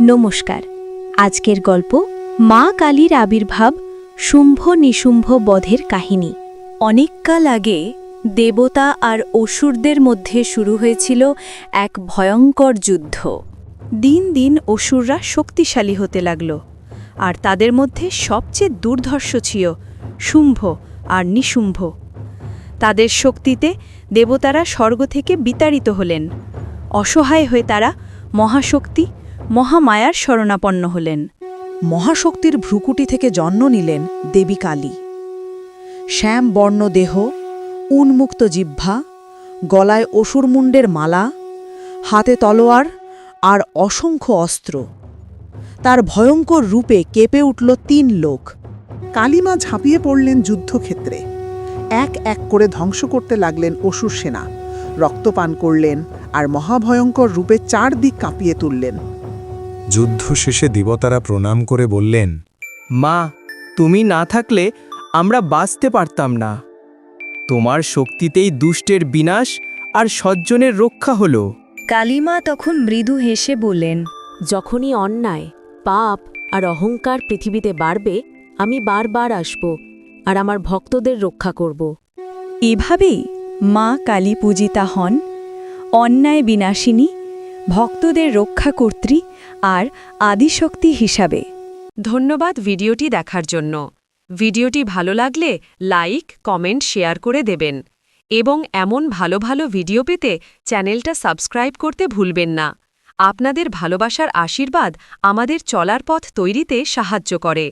নমস্কার। আজকের গল্প মা কালীর আবির্ভাব শুম্ভ নিশুম্ভ বধের কাহিনী। অনেককাল আগে দেবতা আর অসুরদের মধ্যে শুরু হয়েছিল এক ভয়ঙ্কর যুদ্ধ। দিন দিন অসুররা শক্তিশালী হতে লাগল, আর তাদের মধ্যে সবচেয়ে দুর্ধর্ষ ছিল শুম্ভ আর নিশুম্ভ। তাদের শক্তিতে দেবতারা স্বর্গ থেকে বিতাড়িত হলেন। অসহায় হয়ে তারা মহাশক্তি মহামায়ার শরণাপন্ন হলেন। মহাশক্তির ভ্রুকুটি থেকে জন্ম নিলেন দেবী কালী। শ্যাম বর্ণ দেহ, উন্মুক্ত জিহ্বা, গলায় অসুরমুণ্ডের মালা, হাতে তলোয়ার আর অসংখ্য অস্ত্র। তার ভয়ঙ্কর রূপে কেঁপে উঠল তিন লোক। কালিমা ঝাঁপিয়ে পড়লেন যুদ্ধক্ষেত্রে। এক এক করে ধ্বংস করতে লাগলেন অসুর সেনা। রক্তপান করলেন আর মহাভয়ঙ্কর রূপে চারদিক কাঁপিয়ে তুললেন। যুদ্ধ শেষে দেবতারা প্রণাম করে বললেন মা তুমি না থাকলে আমরা বাঁচতে পারতাম না। তোমার শক্তিতেই দুষ্টের বিনাশ আর সজ্জনের রক্ষা হলো। কালিমা তখন মৃদু হেসে বললেন যখনই অন্যায় পাপ আর অহংকার পৃথিবীতে বাড়বে আমি বারবার আসব আর আমার ভক্তদের রক্ষা করব। এভাবেই মা কালী পূজিতা হন অন্যায় বিনাশিনী ভক্তদের রক্ষাকর্ত্রী আর আদিশক্তি হিসাবে। ধন্যবাদ ভিডিওটি দেখার জন্য। ভিডিওটি ভালো লাগলে লাইক, কমেন্ট, শেয়ার করে দেবেন। এবং এমন ভালো ভালো ভিডিও পেতে চ্যানেলটা সাবস্ক্রাইব করতে ভুলবেন না। আপনাদের ভালোবাসার আশীর্বাদ আমাদের চলার পথ তৈরিতে সাহায্য করে।